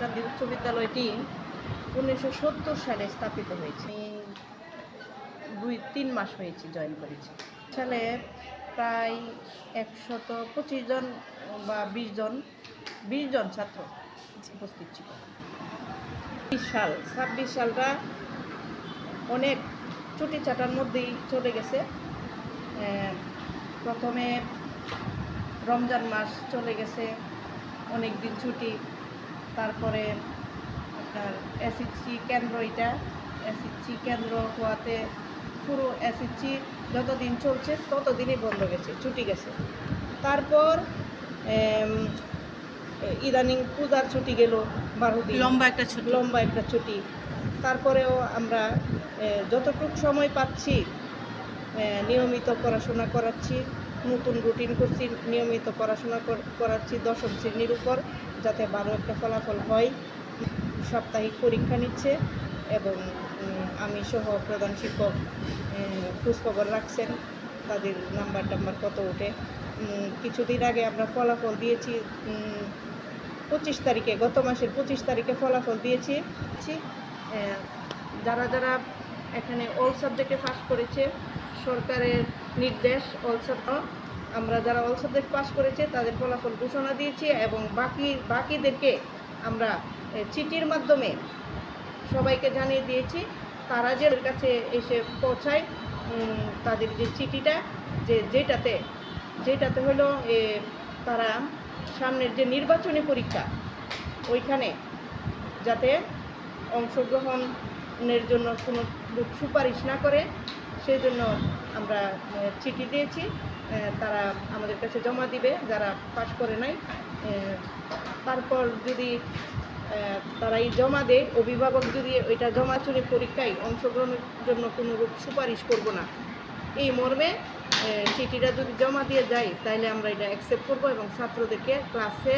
গান্ধী উচ্চ বিদ্যালয়টি উনিশশো সত্তর সালে স্থাপিত হয়েছে। দুই, তিন মাস হয়েছে জয়েন করেছি। সালে প্রায় একশত পঁচিশ জন বা বিশ জন বিশ জন ছাত্র উপস্থিত ছিল। বিশ সাল, ছাব্বিশ সালটা অনেক ছুটি চাটার মধ্যেই চলে গেছে। প্রথমে রমজান মাস চলে গেছে অনেক দিন ছুটি। তারপরে আপনার এসএসসি কেন্দ্র এটা। এসএসসি কেন্দ্র হওয়াতে পুরো এসএসসি যতদিন চলছে ততদিনই বন্ধ গেছে ছুটি গেছে। তারপর ইদানিং পূজার ছুটি গেল বারো দিন লম্বা একটা ছুটি। লম্বা একটা ছুটি। তারপরেও আমরা যতটুকু সময় পাচ্ছি নিয়মিত পড়াশোনা করাচ্ছি। নতুন রুটিন করছি, নিয়মিত পড়াশোনা কর- করাচ্ছি দশম শ্রেণির উপর, যাতে ভালো একটা ফলাফল হয়। সাপ্তাহিক পরীক্ষা নিচ্ছে এবং আমি সহ প্রধান শিক্ষক খোঁজখবর রাখছেন। তাদের নাম্বার টাম্বার কত ওঠে? কিছুদিন আগে আমরা ফলাফল দিয়েছি পঁচিশ তারিখে, গত মাসের পঁচিশ তারিখে ফলাফল দিয়েছি। যারা যারা এখানে অল সাবজেক্টে পাস করেছে। সরকারের নির্দেশ অল সাবজেক্ট আমরা যারা অল সাবজেক্ট পাস করেছে, তাদের ফলাফল ঘোষণা দিয়েছি এবং বাকি, বাকিদেরকে আমরা চিঠির মাধ্যমে সবাইকে জানিয়ে দিয়েছি। তারা যে কাছে এসে পৌঁছায় তাদের যে চিঠিটা, যে, যেটাতে যেটাতে হলো তারা সামনের যে নির্বাচনী পরীক্ষা, ওইখানে যাতে অংশগ্রহণের জন্য কোনো সুপারিশ না করে সেই জন্য আমরা চিঠি দিয়েছি। তারা আমাদের কাছে জমা দিবে, যারা পাশ করে নাই। তারপর যদি তারা এই জমা দেয়, অভিভাবক যদি ওইটা জমা চুরি পরীক্ষায় অংশগ্রহণের জন্য কোনো রূপ সুপারিশ করব না। এই মর্মে চিঠিটা যদি জমা দিয়ে যাই তাহলে আমরা এটা অ্যাকসেপ্ট করব এবং ছাত্রদেরকে ক্লাসে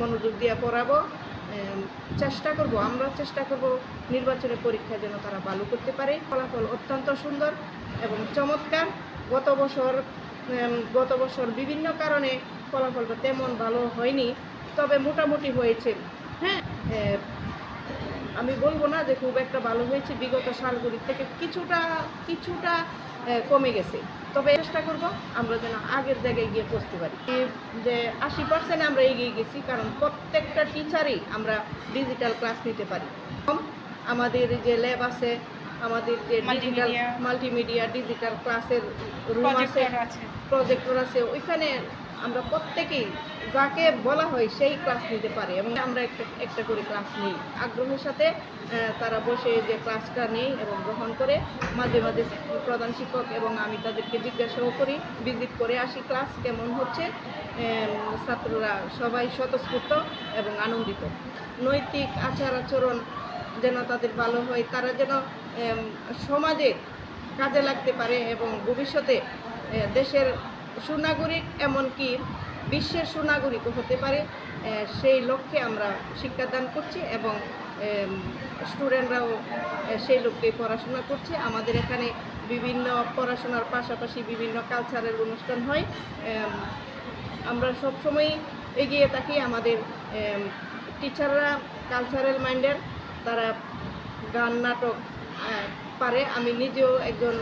মনোযোগ দিয়ে পড়াবো। চেষ্টা করব, আমরা চেষ্টা করব নির্বাচনী পরীক্ষা যেন তারা ভালো করতে পারে। ফলাফল অত্যন্ত সুন্দর এবং চমৎকার। গত বছর গত বছর বিভিন্ন কারণে ফলাফলটা তেমন ভালো হয়নি, তবে মোটামুটি হয়েছে। হ্যাঁ আমি বলব না যে খুব একটা ভালো হয়েছে। বিগত সালগুলির থেকে কিছুটা কিছুটা কমে গেছে। তবে চেষ্টা করব আমরা যেন আগের জায়গায় গিয়ে পৌঁছতে পারি। যে আশি পার্সেন্ট আমরা এগিয়ে গেছি কারণ প্রত্যেকটা টিচারই আমরা ডিজিটাল ক্লাস নিতে পারি। আমাদের যে ল্যাব আছে আমাদের যে ডিজিটাল মাল্টিমিডিয়া ডিজিটাল ক্লাসের রুম আছে প্রজেক্টর আছে ওইখানে আমরা প্রত্যেকেই যাকে বলা হয় সেই ক্লাস নিতে পারে এবং আমরা একটা একটা করে ক্লাস নিই। আগ্রহের সাথে তারা বসে যে ক্লাসটা নেই এবং গ্রহণ করে। মাঝে মাঝে প্রধান শিক্ষক এবং আমি তাদেরকে জিজ্ঞাসাও করি ভিজিট করে আসি ক্লাস কেমন হচ্ছে। ছাত্ররা সবাই স্বতঃস্ফূর্ত এবং আনন্দিত। নৈতিক আচার আচরণ যেন তাদের ভালো হয়, তারা যেন সমাজে কাজে লাগতে পারে এবং ভবিষ্যতে দেশের সুনাগরিক এমনকি বিশ্বের সুনাগরিকও হতে পারে সেই লক্ষ্যে আমরা শিক্ষাদান করছি এবং স্টুডেন্টরাও সেই লক্ষ্যে পড়াশোনা করছে। আমাদের এখানে বিভিন্ন পড়াশোনার পাশাপাশি বিভিন্ন কালচারাল অনুষ্ঠান হয়। আমরা সবসময় এগিয়ে থাকি আমাদের টিচাররা কালচারাল মাইন্ডের, তারা গান, নাটক পারে। আমি নিজেও একজন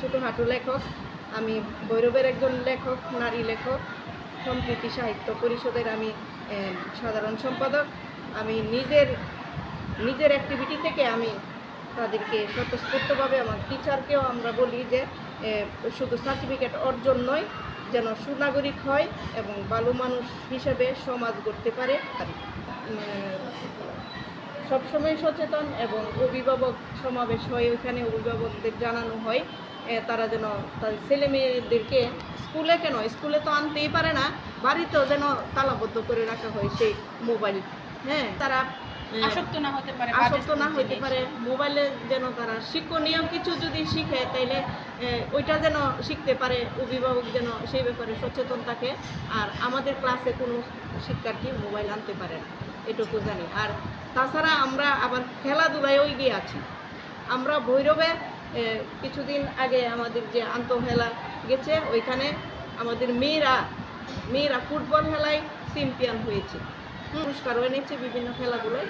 ছোটোখাটো লেখক। আমি ভৈরবের একজন লেখক, নারী লেখক। সম্প্রীতি সাহিত্য পরিষদের আমি সাধারণ সম্পাদক। আমি নিজের নিজের অ্যাক্টিভিটি থেকে আমি তাদেরকে স্বতঃস্ফূর্তভাবে আমার টিচারকেও আমরা বলি যে শুধু সার্টিফিকেট অর্জন নয় যেন সুনাগরিক হয় এবং ভালো মানুষ হিসেবে সমাজ গড়তে পারে। উম, সবসময় সচেতন এবং অভিভাবক সমাবেশ হয় ওইখানে অভিভাবকদের জানানো হয়। তারা যেন তাদের ছেলে মেয়েদেরকে স্কুলে কেন স্কুলে তো আনতেই পারে না বাড়িতেও যেন তালাবদ্ধ করে রাখা হয় সেই মোবাইল হ্যাঁ? তারা আসক্ত না হতে পারে আসক্ত না হতে পারে মোবাইলে যেন তারা শিক্ষণীয় কিছু যদি শিখে তাইলে ওইটা যেন শিখতে পারে অভিভাবক যেন সেই ব্যাপারে সচেতন থাকে আর আমাদের ক্লাসে কোনো শিক্ষার্থী মোবাইল আনতে পারে না এটুকু জানি। আর তাছাড়া আমরা আবার খেলাধুলায়ও এগিয়ে আছি। আমরা ভৈরবে কিছুদিন আগে আমাদের যে আন্তঃহেলা গেছে, ওইখানে আমাদের মেয়েরা মেয়েরা ফুটবল খেলায় চ্যাম্পিয়ন হয়েছে। পুরস্কারও এনেছি বিভিন্ন খেলাধুলায়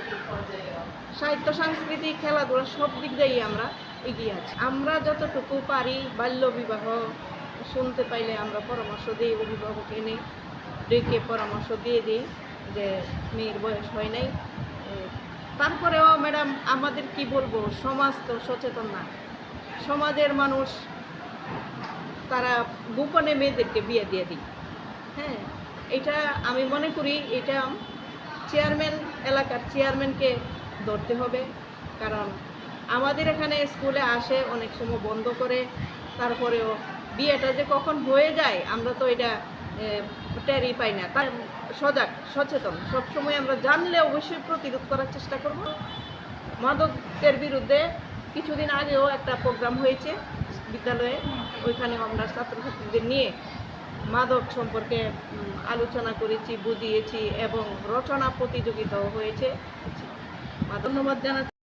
সাহিত্য, সাংস্কৃতিক খেলাধুলা সব দিক দিয়েই আমরা এগিয়ে আছি। আমরা যতটুকু পারি বাল্য বিবাহ শুনতে পাইলে আমরা পরামর্শ দিই, অভিভাবক এনে ডেকে পরামর্শ দিয়ে দিই যে মেয়ের বয়স হয় নাই। তারপরেও ম্যাডাম, আমাদের কি বলব? সমাজ তো সচেতন না। সমাজের মানুষ, তারা গোপনে মেয়েদেরকে বিয়ে দিয়ে দিই। হ্যাঁ এটা আমি মনে করি এটা চেয়ারম্যান এলাকার চেয়ারম্যানকে ধরতে হবে। কারণ আমাদের এখানে স্কুলে আসে, অনেক সময় বন্ধ করে, তারপরেও বিয়েটা যে কখন হয়ে যায়, আমরা তো এটা টেরই পাই না। তার সজাগ, সচেতন, সবসময় আমরা জানলে অবশ্যই প্রতিরোধ করার চেষ্টা করব। মাদকের বিরুদ্ধে কিছুদিন আগেও একটা প্রোগ্রাম হয়েছে বিদ্যালয়ে। ওইখানে আমরা ছাত্রছাত্রীদের নিয়ে মাদক সম্পর্কে আলোচনা করেছি, বুঝিয়েছি এবং রচনা প্রতিযোগিতাও হয়েছে। ধন্যবাদ জানাচ্ছি।